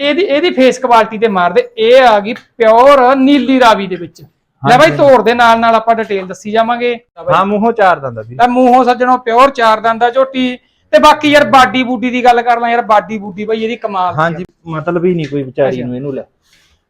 ਇਹਦੀ ਇਹਦੀ face quality ਤੇ ਮਾਰਦੇ ਇਹ ਆ ਗਈ ਪਿਓਰ ਨੀਲੀ ਰਾਵੀ ਦੇ ਵਿੱਚ। ਲੈ ਬਾਈ। ਤੋੜ ਦੇ ਨਾਲ ਨਾਲ ਆਪਾਂ ਡਿਟੇਲ ਦੱਸੀ ਜਾਵਾਂਗੇ। ਹਾਂ ਮੂੰਹੋਂ ਚਾਰ ਦੰਦਾ ਵੀਰੇ ਤਾਂ ਮੂੰਹੋਂ ਸੱਜਣੋ ਪਿਓਰ ਚਾਰ ਦੰਦਾ ਝੋਟੀ। ਤੇ ਬਾਕੀ ਯਾਰ ਬਾਡੀ ਬੂਡੀ ਦੀ ਗੱਲ ਕਰ ਲਾਂ ਯਾਰ ਬਾਡੀ ਬੂਡੀ ਬਈ ਇਹਦੀ ਕਮਾਲ ਦੀ। ਹਾਂਜੀ ਮਤਲਬ ਹੀ ਨਹੀਂ ਕੋਈ ਵਿਚਾਰੀ। ਨੂੰ ਇਹਨੂੰ ਲੈ।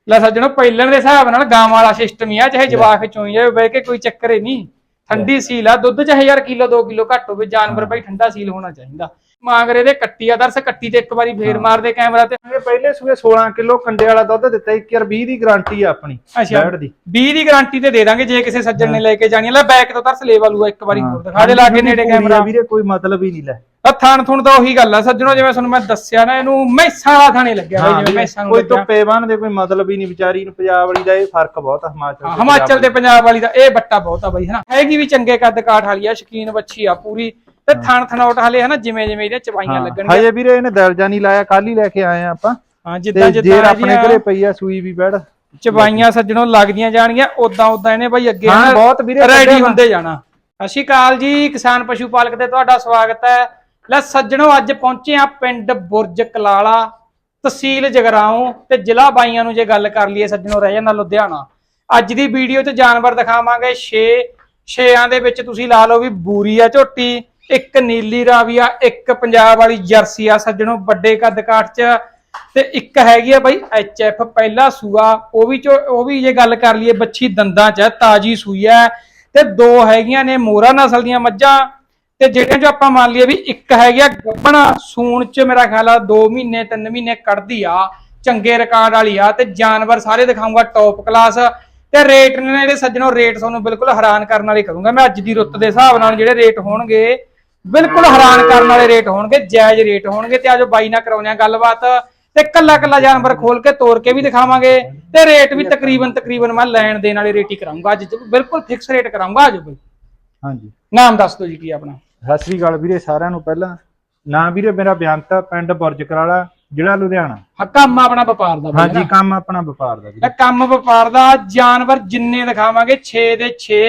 ਲੈ ਸੱਜਣੋ ਪਹਿਲਣ ਦੇ ਹਿਸਾਬ ਨਾਲ ਗਾਂ ਵਾਲਾ ਸਿਸਟਮ ਹੀ ਆ ਚਾਹੇ ਜਵਾਕ ਚੋਈ ਜਾਵੇ ਬਹਿ ਕੇ ਕੋਈ ਚੱਕਰ ਹੀ ਨਹੀਂ। ਠੰਡੀ ਸੀਲ ਆ ਦੁੱਧ ਚਾਹੇ ਯਾਰ ਕਿਲੋ 2 ਕਿਲੋ ਘੱਟ ਹੋਵੇ ਜਾਨਵਰ ਭਾਈ ਠੰਡਾ ਸੀਲ ਹੋਣਾ ਚਾਹੀਦਾ। ਮਾਂਗਰੇ ਦੇ ਕੱਟੀ ਆ ਦਰਸ ਕੱਟੀ ਤੇ ਇੱਕ ਵਾਰੀ ਫੇਰ ਮਾਰਦੇ ਕੈਮਰਾ ਤੇ। ਇਹ ਪਹਿਲੇ ਸੂਏ 16 ਕਿਲੋ ਕੰਡੇ ਵਾਲਾ ਦੁੱਧ ਦਿੱਤਾ 1 ਯਾਰ 20 ਦੀ ਗਾਰੰਟੀ ਆ ਆਪਣੀ ਬੈੜ ਦੀ। 20 ਦੀ ਗਾਰੰਟੀ ਤੇ ਦੇ ਦਾਂਗੇ ਜੇ ਕਿਸੇ ਸੱਜਣ ਨੇ ਲੈ ਕੇ ਜਾਣੀ। ਲੈ ਬੈਕ ਤੋਂ ਤਰਸ ਲੈ ਵਾਲੂਗਾ ਇੱਕ ਵਾਰੀ ਹੋਰ ਦਿਖਾ ਦੇ ਲਾ ਕੇ ਨੇੜੇ ਕੈਮਰਾ। ਵੀਰੇ ਕੋਈ ਮਤਲਬ ਹੀ ਨਹੀਂ ਲੈ। ਆ ਥਾਣ ਥੁਣ ਤਾਂ ਉਹੀ ਗੱਲ ਆ। ਸੱਜਣੋ ਜਿਵੇਂ ਤੁਹਾਨੂੰ ਮੈਂ ਦੱਸਿਆ ਨਾ ਇਹਨੂੰ ਮੈਸਾਂ ਵਾਲਾ ਥਾਣੇ ਲੱਗਿਆ ਜਿਵੇਂ ਮੈਸਾਂ ਨੂੰ ਕੋਈ ਲੱਗਿਆ ਧੁੱਪੇ ਬੰਨ ਦੇ ਕੋਈ ਮਤਲਬ ਹੀ ਨਹੀਂ ਵਿਚਾਰੀ ਨੂੰ ਪੰਜਾਬ ਵਾਲੀ ਦਾ ਇਹ ਫ਼ਰਕ ਬਹੁਤ ਆ ਹਿਮਾਚਲ ਹਾਂ, ਤੇ ਹਿਮਾਚਲ ਤੇ ਪੰਜਾਬ ਵਾਲੀ ਦਾ ਇਹ ਬੱਟਾ ਬਹੁਤ ਆ ਬਈ ਹਨਾ? ਹੈਗੀ ਵੀ ਚੰਗੇ ਕੱਦ ਕਾਠ ਵਾਲੀ ਆ ਸ਼ਕੀਨ ਬੱਚੀ ਆ ਪੂਰੀ। ਤੇ ਥਣ ਥਣਾਉਟ ਹਲੇ ਹਨਾ ਜਿਵੇਂ ਜਿਵੇਂ ਇਹਦੀਆਂ ਚਵਾਈਆਂ ਲੱਗਣਗੀਆਂ। ਹਜੇ ਵੀਰੇ ਇਹਨੇ ਦਰਜਾ ਨਹੀਂ ਲਾਇਆ ਕੱਲ ਹੀ ਲੈ ਕੇ ਆਏ ਆ ਆਪਾਂ। ਹਾਂ ਤੇ ਜਿੱਦਾਂ ਜੇਰ ਜਿੱਦਾਂ ਆਪਣੇ ਘਰੇ ਪਈ ਆ ਸੂਈ ਵੀ ਬੈੜ ਚਵਾਈਆਂ ਸੱਜਣੋਂ ਲੱਗਦੀਆਂ ਜਾਣਗੀਆਂ ਉਦਾਂ ਉਦਾਂ ਇਹਨੇ ਬਈ ਅੱਗੇ ਹਾਂ, ਬਹੁਤ ਵੀਰੇ ਰੈਡੀ ਕੱਢਿਆ ਹੁੰਦੇ ਜਾਣਾ। ਸਤਿ ਸ਼੍ਰੀ ਅਕਾਲ ਜੀ ਕਿਸਾਨ ਪਸ਼ੂ ਪਾਲਕ ਤੇ ਤੁਹਾਡਾ ਸਵਾਗਤ ਹੈ। ਲੈ ਸੱਜਣੋ, ਅੱਜ ਪਹੁੰਚੇ ਆ ਪਿੰਡ ਬੁਰਜ ਕਲਾਲਾ ਤਹਿਸੀਲ ਜਗਰਾਉਂ ਤੇ ਜ਼ਿਲ੍ਹਾ ਬਾਈਆਂ ਨੂੰ ਜੇ ਗੱਲ ਕਰ ਲਈਏ ਸੱਜਣੋ, ਰਹਿ ਜਾਂਦਾ ਲੁਧਿਆਣਾ। ਅੱਜ ਦੀ ਵੀਡੀਓ 'ਚ ਜਾਨਵਰ ਦਿਖਾਵਾਂਗੇ। 6 ਛੇਆਂ ਦੇ ਵਿੱਚ ਤੁਸੀਂ ਲਾ ਲਓ ਵੀ ਬੂਰੀ ਆ ਝੋਟੀ, ਇੱਕ ਨੀਲੀ ਰਾਵੀ ਆ, ਇੱਕ ਪੰਜਾਬ ਵਾਲੀ ਜਰਸੀ ਆ ਸੱਜਣੋ, ਵੱਡੇ ਕੱਦ ਕਾਠ 'ਚ। ਤੇ ਇੱਕ ਹੈਗੀ ਆ ਬਾਈ ਐਚ ਐਫ, ਪਹਿਲਾ ਸੂਆ, ਉਹ ਵੀ ਚੋ, ਉਹ ਵੀ ਜੇ ਗੱਲ ਕਰ ਲਈਏ ਬੱਚੀ ਦੰਦਾਂ 'ਚ ਤਾਜੀ ਸੂਈ ਹੈ ਤੇ ਦੋ ਹੈਗੀਆਂ ਨੇ ਮੋਰਾ ਨਸਲ ਦੀਆਂ ਮੱਝਾਂ। ਤੇ ਜਿਹੜੀਆਂ ਜੋ ਆਪਾਂ ਮੰਨ ਲਈਏ ਵੀ ਇੱਕ ਹੈਗੀ ਗੱਬਣਾ ਸੂਣ 'ਚ ਮੇਰਾ ਖਿਆਲ ਆ 2 ਮਹੀਨੇ 3 ਮਹੀਨੇ ਕੱਢਦੀ ਆ ਚੰਗੇ ਰਿਕਾਰਡ ਵਾਲੀ ਆ ਤੇ ਜਾਨਵਰ ਸਾਰੇ ਦਿਖਾਊਂਗਾ ਟੌਪ ਕਲਾਸ ਤੇ ਰੇਟ ਨੇ ਜਿਹੜੇ ਸੱਜਣੋ ਰੇਟ ਤੁਹਾਨੂੰ ਬਿਲਕੁਲ ਹੈਰਾਨ ਕਰਨ ਵਾਲੇ ਕਰੂੰਗਾ। ਮੈਂ ਅੱਜ ਦੀ ਰੁੱਤ ਦੇ ਹਿਸਾਬ ਨਾਲ ਜਿਹੜੇ ਰੇਟ ਹੋਣਗੇ ਬਿਲਕੁਲ ਹੈਰਾਨ ਕਰਨ ਵਾਲੇ ਰੇਟ ਹੋਣਗੇ ਜਾਇਜ਼ ਰੇਟ ਹੋਣਗੇ ਤੇ ਆਜੋ ਬਾਈ ਨਾਲ ਕਰਾਉਂਦੇ ਆ ਗੱਲਬਾਤ ਤੇ ਕੱਲਾ ਕੱਲਾ ਜਾਨਵਰ ਖੋਲ ਕੇ ਤੋੜ ਕੇ ਵੀ ਦਿਖਾਵਾਂਗੇ ਤੇ ਰੇਟ ਵੀ ਤਕਰੀਬਨ ਤਕਰੀਬਨ ਮੈਂ ਲੈਣ ਦੇਣ ਵਾਲੇ ਰੇਟ ਹੀ ਕਰਾਉਂਗਾ ਅੱਜ ਬਿਲਕੁਲ ਫਿਕਸ ਰੇਟ ਕਰਾਉਂਗਾ ਆਜੋ ਬਾਈ। ਹਾਂਜੀ। ਨਾਮ ਦੱਸ ਦਿਓ ਜੀ ਕੀ ਆਪਣਾ। ਸਤਿ ਸ੍ਰੀ ਅਕਾਲ ਵੀਰੇ ਸਾਰਿਆਂ ਨੂੰ ਪਹਿਲਾਂ। ਨਾ ਵੀਰੇ ਮੇਰਾ ਬਿਆੰਤ ਆ ਪਿੰਡ ਬੁਰਜ ਕਰਾਲਾ ਜ਼ਿਲ੍ਹਾ ਲੁਧਿਆਣਾ। ਹਾਂ ਕੰਮ ਆਪਣਾ ਵਪਾਰ ਦਾ ਬਾਈ ਹਾਂਜੀ ਨਾ। ਕੰਮ ਆਪਣਾ ਵਪਾਰ ਦਾ ਵੀਰੇ। ਕੰਮ ਵਪਾਰ ਦਾ ਜਾਨਵਰ ਜਿੰਨੇ ਦਿਖਾਵਾਂਗੇ 6 ਦੇ 6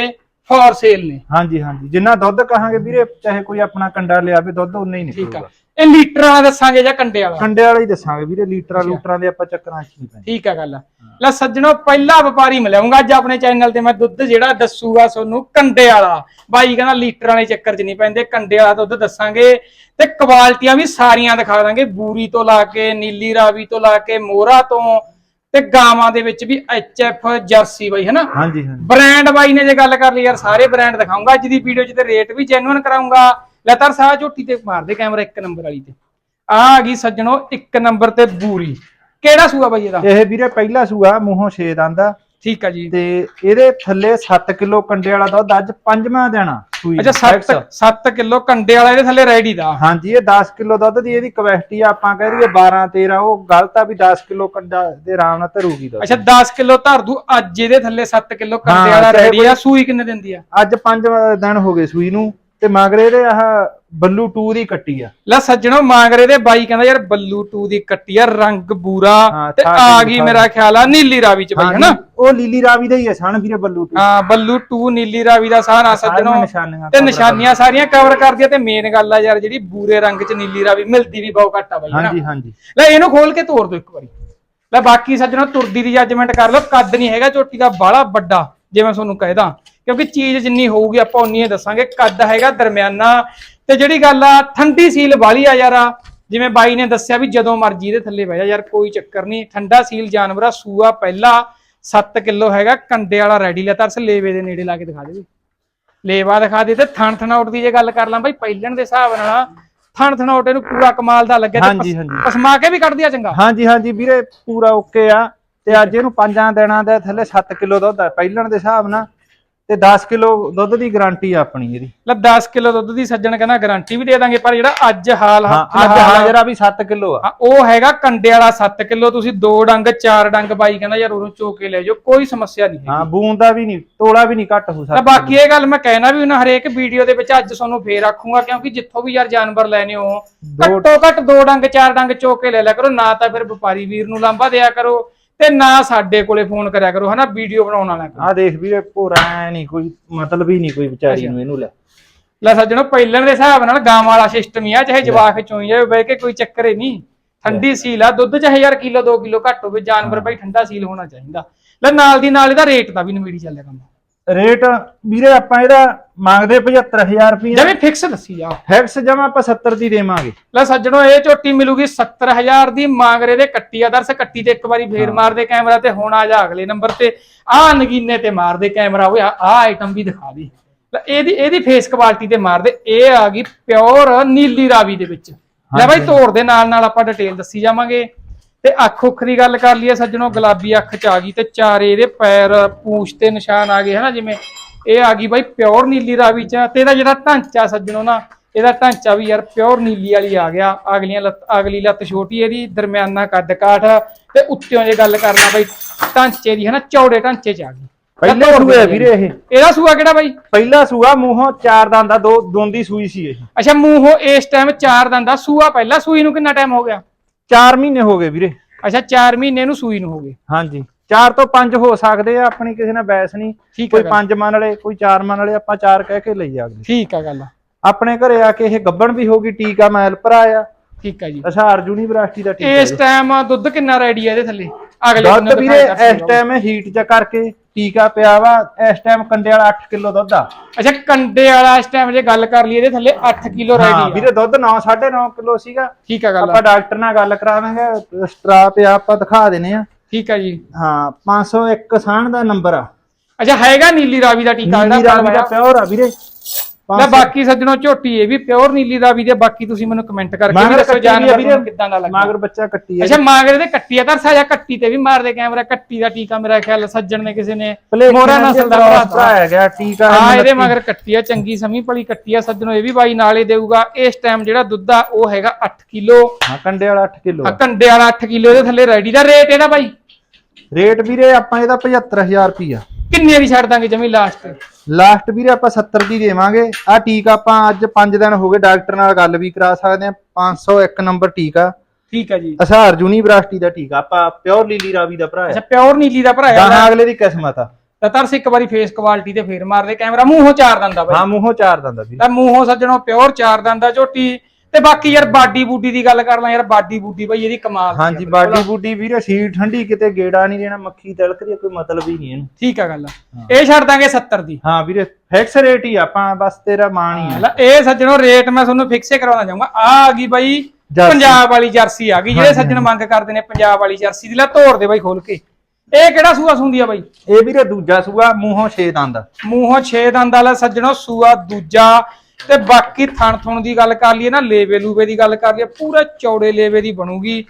ਫੋਰ ਸੇਲ ਨੇ। ਹਾਂਜੀ ਹਾਂਜੀ ਜਿੰਨਾ ਦੁੱਧ ਕਹਾਂਗੇ ਵੀਰੇ ਚਾਹੇ ਕੋਈ ਆਪਣਾ ਕੰਡਾ ਲਿਆਵੇ ਦੁੱਧ ਉਨਾ ਹੀ ਠੀਕ ਆ। ਨਿਕਲੂਗਾ। ਇਹ ਲੀਟਰ ਦੱਸਾਂਗੇ ਜਾਂ ਕੰਡੇ ਵਾਲਾ? ਕੰਡੇ ਵਾਲਾ ਹੀ ਦੱਸਾਂਗੇ ਵੀਰੇ ਲੀਟਰਾਂ ਲੂਟਰਾਂ ਦੇ ਆਪਾਂ ਚੱਕਰਾਂ 'ਚ ਨਹੀਂ ਪੈਂਦੇ। ਠੀਕ ਆ ਗੱਲ ਲੈ ਸੱਜਣੋ ਪਹਿਲਾ ਵਪਾਰੀ ਮਿਲਾਉਂਗਾ ਅੱਜ ਆਪਣੇ ਚੈਨਲ ਤੇ ਮੈਂ ਦੁੱਧ ਜਿਹੜਾ ਦੱਸੂਗਾ ਤੁਹਾਨੂੰ ਕੰਡੇ ਵਾਲਾ। ਬਾਈ ਕਹਿੰਦਾ ਲੀਟਰ ਵਾਲੇ ਚੱਕਰ 'ਚ ਨਹੀਂ ਪੈਂਦੇ ਕੰਡੇ ਵਾਲਾ ਦੁੱਧ ਦੱਸਾਂਗੇ। ਤੇ ਕੁਆਲਟੀਆਂ ਵੀ ਸਾਰੀਆਂ ਦਿਖਾ ਦਾਂਗੇ ਬੂਰੀ ਤੋਂ ਲਾ ਕੇ ਨੀਲੀ ਰਾਵੀ ਤੋਂ ਲਾ ਕੇ ਮੋਹਰਾ ਤੋਂ। ਤੇ ਗਾਵਾਂ ਦੇ ਵਿੱਚ ਵੀ ਐਚ ਐਫ ਜਰਸੀ ਬਾਈ ਹੈਨਾ? ਹਾਂਜੀ ਹਾਂਜੀ। ਬ੍ਰਾਂਡ ਬਾਈ ਨੇ ਜੇ ਗੱਲ ਕਰ ਲਈ ਯਾਰ ਸਾਰੇ ਬ੍ਰਾਂਡ ਦਿਖਾਉਂਗਾ। ਅੱਜ ਦੀ ਵੀਡੀਓ 'ਚ ਤੇ ਰੇਟ ਵੀ ਜੈਨੂਇਨ ਕਰਾਉਂਗਾ। ਲਤਰ ਸਾਹ ਝੋਟੀ ਤੇ ਮਾਰਦੇ ਕੈਮਰਾ ਇੱਕ ਨੰਬਰ ਵਾਲੀ ਤੇ। ਆ ਆ ਗਈ ਸੱਜਣੋ ਇੱਕ ਨੰਬਰ ਤੇ ਬੂਰੀ। ਕਿਹੜਾ ਸੂਆ ਬਾਈ ਇਹਦਾ? ਇਹ ਵੀਰੇ ਪਹਿਲਾ ਸੂਆ ਮੂੰਹੋਂ ਛੇ ਦੰਦਾ ਠੀਕ ਆ ਜੀ। ਤੇ ਇਹਦੇ ਥੱਲੇ 7 ਕਿਲੋ ਕੰਡੇ ਵਾਲਾ ਦੁੱਧ ਅੱਜ ਪੰਜਵਾਂ ਦੇਣਾ ਸੂਈ ਅੱਛਾ ਦਾ, 7 X। 7 ਕਿਲੋ ਕੰਡੇ ਵਾਲਾ ਇਹਦੇ ਥੱਲੇ ਰੈਡੀ ਦਾ। ਹਾਂਜੀ ਇਹ 10 ਕਿਲੋ ਦੁੱਧ ਦੀ ਇਹਦੀ ਕਪੈਸਿਟੀ ਆਪਾਂ ਕਹਿ ਦਈਏ 12 13 ਉਹ ਗਲਤ ਆ ਵੀ 10 ਕਿਲੋ ਕੰਡਾ ਦੇ ਆਰਾਮ ਨਾਲ ਧਰੂਗੀ ਦੁੱਧ। ਅੱਛਾ 10 ਕਿਲੋ ਧਰ ਦੂ ਅੱਜ ਇਹਦੇ ਥੱਲੇ 7 ਕਿਲੋ ਕੰਡੇ ਵਾਲਾ ਰੈਡੀ ਆ ਸੂਈ ਕਿੰਨੇ ਦਿੰਦੀ ਆ? ਅੱਜ 5 ਦਿਨ ਹੋ ਗਏ ਸੂਈ ਨੂੰ। ਤੇ ਮਗਰੇ ਇਹਦੇ ਆਹ ਬੱਲੂ 2 ਦੀ ਕੱਟੀ ਆ। ਲੈ ਸੱਜਣੋ ਮਾਂਗਰੇ ਦੇ ਬਾਈ ਕਹਿੰਦਾ ਯਾਰ ਬੱਲੂ 2 ਦੀ ਕੱਟੀ ਆ ਰੰਗ ਬੂਰਾ ਹਾਂ, ਤੇ ਥਾਂ ਆ ਗਈ ਮੇਰਾ ਖਿਆਲ ਆ ਨੀਲੀ ਰਾਵੀ ਚ ਬਾਈ ਹੈਨਾ? ਉਹ ਲੀਲੀ ਰਾਵੀ ਦਾ ਹੀ ਆ ਸਣ ਵੀਰੇ ਬੱਲੂ 2 ਹਾਂ ਬੱਲੂ 2 ਨੀਲੀ ਰਾਵੀ ਦਾ ਸਾਰਾ ਸੱਜਣੋ। ਨਿਸ਼ਾਨੀਆਂ ਤੇ cover ਨਿਸ਼ਾਨੀਆਂ ਸਾਰੀਆਂ ਕਵਰ ਕਰਦੀ ਆ ਤੇ ਮੇਨ ਗੱਲ ਆ ਯਾਰ ਜਿਹੜੀ ਬੂਰੇ ਰੰਗ ਚ ਨੀਲੀ ਰਾਵੀ ਮਿਲਦੀ ਵੀ ਬਹੁਤ ਘੱਟ ਆ ਬਾਈ ਹੈਨਾ? ਹਾਂਜੀ ਹਾਂਜੀ। ਲੈ ਇਹਨੂੰ ਖੋਲ ਕੇ ਤੋੜ ਦਿਓ ਇੱਕ ਵਾਰੀ। ਲੈ ਬਾਕੀ ਸੱਜਣੋ ਤੁਰਦੀ ਦੀ ਜੱਜਮੈਂਟ ਕਰ ਲਓ ਕੱਦ ਨਹੀਂ ਹੈਗਾ ਝੋਟੀ ਦਾ ਬਾਹਲਾ ਵੱਡਾ। ਜਿਵੇਂ ਤੁਹਾਨੂੰ ਕਹਿਦਾ ਕਿਉਂਕਿ ਚੀਜ਼ ਜਿੰਨੀ ਹੋਊਗੀ ਆਪਾਂ ਉਨੀ ਹੀ ਦੱਸਾਂਗੇ ਕੱਦ ਹੈਗਾ ਦਰਮਿਆਨਾ। ਤੇ ਜਿਹੜੀ ਗੱਲ ਆ ਠੰਡੀ ਸੀਲ ਵਾਲੀ ਆ ਯਾਰ ਜਿਵੇਂ ਬਾਈ ਨੇ ਦੱਸਿਆ ਵੀ ਜਦੋਂ ਮਰਜ਼ੀ ਇਹਦੇ ਥੱਲੇ ਬਹਿ ਜਾ ਯਾਰ ਕੋਈ ਚੱਕਰ ਨਹੀਂ। ਠੰਡਾ ਸੀਲ ਜਾਨਵਰ ਆ ਸੂਆ ਪਹਿਲਾ 7 ਕਿਲੋ ਹੈਗਾ ਕੰਡੇ ਵਾਲਾ ਰੈਡੀ ਲੈ ਤਰਸ ਲੇਵੇ ਦੇ ਨੇੜੇ ਲਾ ਕੇ ਦਿਖਾ ਦੇ ਵੀ। ਲੇਵਾ ਦਿਖਾ ਦੇ ਤੇ ਥਣ ਥਣਾਉਟ ਦੀ ਜੇ ਗੱਲ ਕਰ ਲਾਂ ਬਾਈ ਪਹਿਲਣ ਦੇ ਹਿਸਾਬ ਨਾਲ ਥਣ ਥਣਾਉਟ ਇਹਨੂੰ ਪੂਰਾ ਕਮਾਲ ਦਾ ਲੱਗਿਆ ਹਾਂਜੀ, ਹਾਂਜੀ। ਪਸਮਾ ਕੇ ਵੀ ਕੱਢ ਦਿਆ ਚੰਗਾ। ਹਾਂਜੀ ਹਾਂਜੀ ਵੀਰੇ ਪੂਰਾ ਓਕੇ ਆ। ਤੇ ਅੱਜ ਇਹਨੂੰ ਪੰਜਾਂ ਦਿਨਾਂ ਦੇ ਥੱਲੇ 7 ਕਿਲੋ ਦੁੱਧ ਆ ਪਹਿਲਣ ਦੇ ਹਿਸਾਬ ਨਾਲ। ਤੇ 10 ਕਿਲੋ ਦੁੱਧ ਦੀ ਗਾਰੰਟੀ ਆ ਆਪਣੀ ਇਹਦੀ। ਲੈ 10 ਕਿਲੋ ਦੁੱਧ ਦੀ ਸੱਜਣ ਕਹਿੰਦਾ ਗਾਰੰਟੀ ਵੀ ਦੇ ਦਾਂਗੇ ਪਰ ਜਿਹੜਾ ਅੱਜ ਹਾਲ ਹਾਂ ਅੱਜ ਹਾਜ਼ਰਾ ਵੀ 7 ਕਿਲੋ ਆ। ਉਹ ਹੈਗਾ ਕੰਡੇ ਵਾਲਾ 7 ਕਿਲੋ ਤੁਸੀਂ ਦੋ ਡੰਗ ਚਾਰ ਡੰਗ ਬਾਈ ਕਹਿੰਦਾ ਯਾਰ ਉਹਨੂੰ ਚੋ ਕੇ ਲੈ ਜਾਓ ਕੋਈ ਸਮੱਸਿਆ ਨਹੀਂ ਹਾਂ ਬੂੰਦ ਦਾ ਵੀ ਨਹੀਂ ਤੋੜਾ ਵੀ ਨਹੀਂ ਘੱਟ ਹੋ ਸਕਦਾ। ਬਾਕੀ ਇਹ ਗੱਲ ਮੈਂ ਕਹਿਣਾ ਵੀ ਉਹਨਾਂ ਹਰੇਕ ਵੀਡੀਓ ਦੇ ਵਿੱਚ ਅੱਜ ਤੁਹਾਨੂੰ ਫੇਰ ਆਖੂੰਗਾ ਕਿਉਂਕਿ ਜਿੱਥੋਂ ਵੀ ਯਾਰ ਜਾਨਵਰ ਲੈਣੇ ਹੋ ਘੱਟੋ ਘੱਟ ਦੋ ਡੰਗ ਚਾਰ ਡੰਗ ਚੋ ਕੇ ਲੈ ਲਿਆ ਕਰੋ ਨਾ ਤਾਂ ਫਿਰ ਵਪਾਰੀ ਵੀਰ ਨੂੰ ਲਾਂਭਾ ਦਿਆ ਕਰੋ। ਤੇ ਨਾ ਸਾਡੇ ਕੋਲੇ ਫੋਨ ਕਰਿਆ ਕਰੋ ਹਨਾ? ਵੀਡੀਓ ਬਣਾਉਣ ਵਾਲਾ ਆ ਦੇਖ ਵੀਰੇ ਭੋਰਾ ਐ ਨਹੀਂ ਕੋਈ ਮਤਲਬ ਹੀ ਨਹੀਂ ਕੋਈ ਵਿਚਾਰੀ ਨੂੰ ਇਹਨੂੰ ਲੈ। ਲੈ ਸੱਜਣੋ ਪਹਿਲਣ ਦੇ ਹਿਸਾਬ ਨਾਲ ਗਾਂ ਵਾਲਾ ਸਿਸਟਮ ਹੀ ਆ ਚਾਹੇ ਜਵਾਕ ਚੋਈ ਜਾਵੇ ਬਹਿ ਕੇ ਕੋਈ ਚੱਕਰ ਹੀ ਨਹੀਂ। ਠੰਡੀ ਸੀਲ ਆ ਦੁੱਧ ਚ 1000 ਕਿਲੋ 2 ਕਿਲੋ ਘੱਟ ਹੋਵੇ ਜਾਨਵਰ ਬਾਈ ਠੰਡਾ ਸੀਲ ਹੋਣਾ ਚਾਹੀਦਾ। ਲੈ ਨਾਲ ਦੀ ਨਾਲ ਇਹਦਾ ਰੇਟ ਦਾ ਵੀ ਨਵੀੜੀ ਚੱਲਿਆ ਕੰਮ ਰੇਟ ਵੀਰੇ ਆਪਾਂ ਇਹਦਾ ਮੰਗਦੇ 75000 ਰੁਪਏ ਜਿਵੇਂ ਫਿਕਸ ਦੱਸੀ ਜਾ ਹੈਕਸ ਜਮਾ ਆਪਾਂ 70 ਦੀ ਦੇਵਾਂਗੇ। ਲੈ ਸੱਜਣੋ ਇਹ ਝੋਟੀ ਮਿਲੂਗੀ 70000 ਦੀ ਮਾਂਗਰੇ ਦੇ ਕੱਟੀ ਆ ਦਰਸ ਕੱਟੀ ਤੇ ਇੱਕ ਵਾਰੀ ਫੇਰ ਮਾਰਦੇ ਕੈਮਰਾ ਤੇ ਹੁਣ ਆ ਜਾ ਅਗਲੇ ਨੰਬਰ ਤੇ। ਆ ਨਗੀਨੇ ਤੇ ਮਾਰਦੇ ਕੈਮਰਾ ਓਏ ਆ ਆਈਟਮ ਵੀ ਦਿਖਾ ਦੀ। ਲੈ ਇਹਦੀ ਇਹਦੀ ਫੇਸ ਕੁਆਲਿਟੀ ਤੇ ਮਾਰਦੇ ਇਹ ਆ ਗਈ ਪਿਓਰ ਨੀਲੀ ਰਾਵੀ ਦੇ ਵਿੱਚ। ਲੈ ਬਾਈ ਤੋੜ ਦੇ ਨਾਲ ਨਾਲ ਆਪਾਂ ਡਿਟੇਲ ਦੱਸੀ ਜਾਵਾਂਗੇ। ਤੇ ਅੱਖ ਉੱਖ ਦੀ ਗੱਲ ਕਰ ਲਈਏ ਸੱਜਣੋ ਗੁਲਾਬੀ ਅੱਖ ਚ ਆ ਗਈ ਤੇ ਚਾਰੇ ਇਹਦੇ ਪੈਰ ਪੂਛ ਤੇ ਨਿਸ਼ਾਨ ਆ ਗਏ ਹਨਾ ਜਿਵੇਂ ਇਹ ਆ ਗਈ ਬਾਈ ਪਿਓਰ ਨੀਲੀ ਰਾਵੀ ਚ। ਤੇ ਇਹਦਾ ਜਿਹੜਾ ਢਾਂਚਾ ਸੱਜਣੋ ਨਾ ਇਹਦਾ ਢਾਂਚਾ ਵੀ ਯਾਰ ਪਿਓਰ ਨੀਲੀ ਵਾਲੀ ਆ ਗਿਆ। ਅਗਲੀਆਂ ਲੱਤ ਅਗਲੀ ਲੱਤ ਛੋਟੀ ਇਹਦੀ ਦਰਮਿਆਨਾ ਕੱਦ ਕਾਠ। ਤੇ ਉੱਤਿਓਂ ਜੇ ਗੱਲ ਕਰਨਾ ਬਾਈ ਢਾਂਚੇ ਦੀ ਹਨਾ ਚੌੜੇ ਢਾਂਚੇ ਚ ਆ ਗਈ। ਪਹਿਲੇ ਲੈ ਤੋੜ ਸੂਏ ਆ ਦੇ ਵੀਰੇ ਇਹ। ਇਹਦਾ ਸੂਆ ਕਿਹੜਾ ਬਾਈ? ਪਹਿਲਾ ਸੂਆ ਮੂੰਹੋਂ ਚਾਰ ਦੰਦ ਦਾ ਦੋ ਦੋਂਦੀ ਸੂਈ ਸੀ ਇਹ। ਅੱਛਾ ਮੂੰਹੋਂ ਇਸ ਟਾਈਮ ਚਾਰ ਦੰਦਾ ਸੂਆ ਪਹਿਲਾਂ ਸੂਈ ਨੂੰ ਕਿੰਨਾ ਟਾਈਮ ਹੋ ਗਿਆ? 4 ਮਹੀਨੇ ਹੋ ਗਏ ਵੀਰੇ। ਅੱਛਾ 4 ਮਹੀਨੇ ਨੂੰ ਸੂਈ ਨੂੰ ਹੋ ਗਏ। ਹਾਂਜੀ। 4 ਤੋਂ 5 ਹੋ ਸਕਦੇ ਆ ਆਪਣੀ ਕਿਸੇ ਨਾਲ ਬੈਸ ਨਹੀਂ। ਹੈ ਕੋਈ 5 ਮੰਨ ਲਏ ਕੋਈ 4 ਮੰਨ ਲਏ ਆਪਾਂ 4 ਕਹਿ ਕੇ ਲਈ ਜਾਗਦੇ ਠੀਕ ਆ ਗੱਲ। ਆਪਣੇ ਘਰੇ ਆ ਕੇ ਇਹ ਗੱਬਣ ਵੀ ਹੋਗੀ ਟੀਕਾ ਮੈਲ ਭਰਾ ਆ ਠੀਕ ਆ ਜੀ। ਅਸ਼ਾਰ ਯੂਨੀਵਰਸਿਟੀ ਦਾ ਟੀਕਾ ਇਸ। ਟਾਈਮ ਦੁੱਧ ਕਿੰਨਾ ਰੈਡੀ ਹੈ ਇਹਦੇ ਥੱਲੇ? ਅਗਲੇ ਦੁੱਧ ਵੀਰੇ ਇਸ ਟਾਈਮ ਹੀਟ ਚ ਕਰਕੇ ਟੀਕਾ ਪਿਆ ਵਾ ਇਸ ਟਾਈਮ ਕੰਡੇ ਵਾਲਾ 8 ਕਿਲੋ ਦੁੱਧ ਆ। ਅੱਛਾ ਕੰਡੇ ਵਾਲਾ ਇਸ ਟਾਈਮ ਜੇ ਗੱਲ ਕਰ ਲਈ ਇਹਦੇ ਥੱਲੇ 8 ਕਿਲੋ ਹਾਂ ਰੈਡੀ ਹੈ ਵੀਰੇ ਦੁੱਧ 9 9.5 ਕਿਲੋ ਸੀਗਾ। ਠੀਕ ਆ ਗੱਲ ਆਪਾਂ ਡਾਕਟਰ ਨਾਲ ਗੱਲ ਕਰਾਵਾਂਗੇ ਸਟਰਾ ਪਿਆ ਆਪਾਂ ਦਿਖਾ ਦੇਣੇ ਆ। ਠੀਕ ਆ ਜੀ। ਹਾਂ 501 ਸਾਣ ਦਾ ਨੰਬਰ ਆ। ਅੱਛਾ ਹੈਗਾ ਨੀਲੀ ਰਾਵੀ ਦਾ ਟੀਕਾ ਜਿਹੜਾ ਦਾ ਪਿਓਰ ਆ ਵੀਰੇ। ਲੈ ਬਾਕੀ ਸੱਜਣੋ ਝੋਟੀ ਇਹ ਵੀ ਪਿਓਰ ਨੀਲੀ ਰਾਵੀ ਦੇ ਬਾਕੀ ਤੁਸੀਂ ਮੈਨੂੰ ਕਮੈਂਟ ਕਰਕੇ ਵੀ ਦੱਸੋ ਜਾਨਵਰ ਕਿੱਦਾਂ ਦਾ ਲੱਗਾ ਮਗਰ ਬੱਚਾ ਕੱਟੀ ਆ ਅੱਛਾ ਮਾਗਰੇ ਦੇ ਕੱਟੀ ਆ ਤਰਸਾ ਜਾਂ ਕੱਟੀ ਤੇ ਵੀ ਮਾਰਦੇ ਕੈਮਰਾ ਕੱਟੀ ਦਾ ਟੀਕਾ ਮੇਰਾ ਖਿਆਲ ਸੱਜਣ ਨੇ ਕਿਸੇ ਨੇ। ਮੋਰਾ ਨਸਲ ਦਾ ਭਰਾ ਗਿਆ ਟੀਕਾ ਹਾਂ ਇਹਦੇ ਮਗਰ ਕੱਟੀ ਆ ਚੰਗੀ ਸਮੀ ਭਲੀ ਕੱਟੀ ਆ ਸੱਜਣੋ ਇਹ ਵੀ ਬਾਈ ਨਾਲੇ ਦੇਊਗਾ। ਇਸ ਟਾਈਮ ਜਿਹੜਾ ਦੁੱਧ ਆ ਉਹ ਹੈਗਾ 8 ਕਿਲੋ। ਹਾਂ ਕੰਡੇ ਵਾਲਾ 8 ਕਿਲੋ। ਆ ਕੰਡੇ ਵਾਲਾ 8 ਕਿਲੋ ਇਹਦੇ ਥੱਲੇ ਰੈਡੀ ਦਾ ਰੇਟ ਇਹਦਾ ਬਾਈ। ਰੇਟ ਵੀਰੇ ਆਪਾਂ ਇਹਦਾ 75000 ਰੁਪਿਆ ਕਿੰਨੇ ਦੀ ਛੱਡ ਦਾਂਗੇ ਜਮੀ ਲਾਸਟ ਲਾਸਟ ਵੀਰੇ ਆਪਾਂ 70 ਦੀ ਦੇਵਾਂਗੇ। ਆ ਟੀਕਾ ਆਪਾਂ ਅੱਜ 5 ਦਿਨ ਹੋ ਗਏ ਡਾਕਟਰ ਨਾਲ ਗੱਲ ਵੀ ਕਰਾ ਸਕਦੇ ਆ 501 ਨੰਬਰ ਟੀਕਾ ਠੀਕ ਆ। ਜੀ। ਅਸਾਰ ਯੂਨੀਵਰਸਿਟੀ ਦਾ ਟੀਕਾ ਆਪਾਂ ਪਿਓਰ ਲੀਲੀ ਰਾਵੀ ਦਾ ਭਰਾ ਅੱਛਾ ਹੈ ਪਿਓਰ ਨੀਲੀ ਦਾ ਭਰਾਇਆ ਗਾਹਾਂ ਅਗਲੇ ਦੀ ਕਿਸਮਤ ਆ। ਤਾਂ ਤਰਸ ਇੱਕ ਵਾਰੀ ਫੇਸ ਕੁਆਲਿਟੀ ਤੇ ਫੇਰ ਮਾਰਦੇ। ਕੈਮਰਾ ਮੂੰਹੋਂ ਚਾਰ ਦੰਦਾ ਬਾਈ। ਹਾਂ ਮੂੰਹੋਂ ਚਾਰ ਦੰਦਾ ਵੀਰੇ। ਤਾਂ ਮੂੰਹੋਂ ਸੱਜਣੋ ਪਿਓਰ ਚਾਰ ਦੰਦਾ ਝੋਟੀ। ਤੇ ਬਾਕੀ ਯਾਰ ਬਾਡੀ ਬੂਡੀ ਦੀ ਗੱਲ ਕਰ ਲਾਂ ਯਾਰ ਬਾਡੀ ਬੂਡੀ ਬਾਈ ਇਹਦੀ ਕਮਾਲ ਦੀ ਆ ਹਾਂਜੀ ਬਿਲਕੁਲ। ਬਾਡੀ ਬੂਡੀ ਵੀਰੇ ਸੀਟ ਠੰਡੀ ਕਿਤੇ ਗੇੜਾ ਨਹੀਂ ਦੇਣਾ ਮੱਖੀ ਤਿਲਕਦੀ ਆ, ਕੋਈ ਮਤਲਬ ਹੀ ਨਹੀਂ ਇਹਨੂੰ। ਠੀਕ ਆ ਗੱਲ ਇਹ ਛੱਡ ਦਾਂਗੇ 70 ਦੀ। ਹਾਂ ਵੀਰੇ ਫਿਕਸ ਰੇਟ ਹੀ ਆ, ਆਪਾਂ ਬਸ ਤੇਰਾ ਮਾਣ ਹੀ ਆ। ਲੈ ਇਹ ਸੱਜਣੋ ਰੇਟ ਮੈਂ ਤੁਹਾਨੂੰ ਫਿਕਸੇ ਕਰਾਉਣਾ ਚਾਹੂੰਗਾ। ਆ ਆ ਗਈ ਬਾਈ ਜਰਸੀ। ਪੰਜਾਬ ਵਾਲੀ ਜਰਸੀ ਆ ਗਈ ਜਿਹੜੇ ਸੱਜਣ ਮੰਗ ਕਰਦੇ ਨੇ ਪੰਜਾਬ ਵਾਲੀ ਜਰਸੀ ਦੀ ਲੈ ਤੋੜ ਦੇ ਬਾਈ ਖੋਲ ਕੇ। ਇਹ ਕਿਹੜਾ ਸੂਆ ਸੁੰਦੀ ਆ ਬਾਈ? ਇਹ ਵੀਰੇ ਦੂਜਾ ਸੂਆ ਮੂੰਹੋਂ ਛੇ ਦੰਦ। ਮੂੰਹੋਂ 6 ਦੰਦ ਵਾਲਾ ਸੱਜਣੋ ਸੂਆ ਦੂਜਾ। ਤੇ ਬਾਕੀ ਥਣ ਥੁਣ ਦੀ ਗੱਲ ਕਰ ਲਈਏ ਨਾ ਲੇਵੇ ਲੂਵੇ ਦੀ ਗੱਲ ਕਰ ਲਈਏ ਪੂਰੇ ਚੌੜੇ ਲੇਵੇ ਦੀ ਬਣੂਗੀ।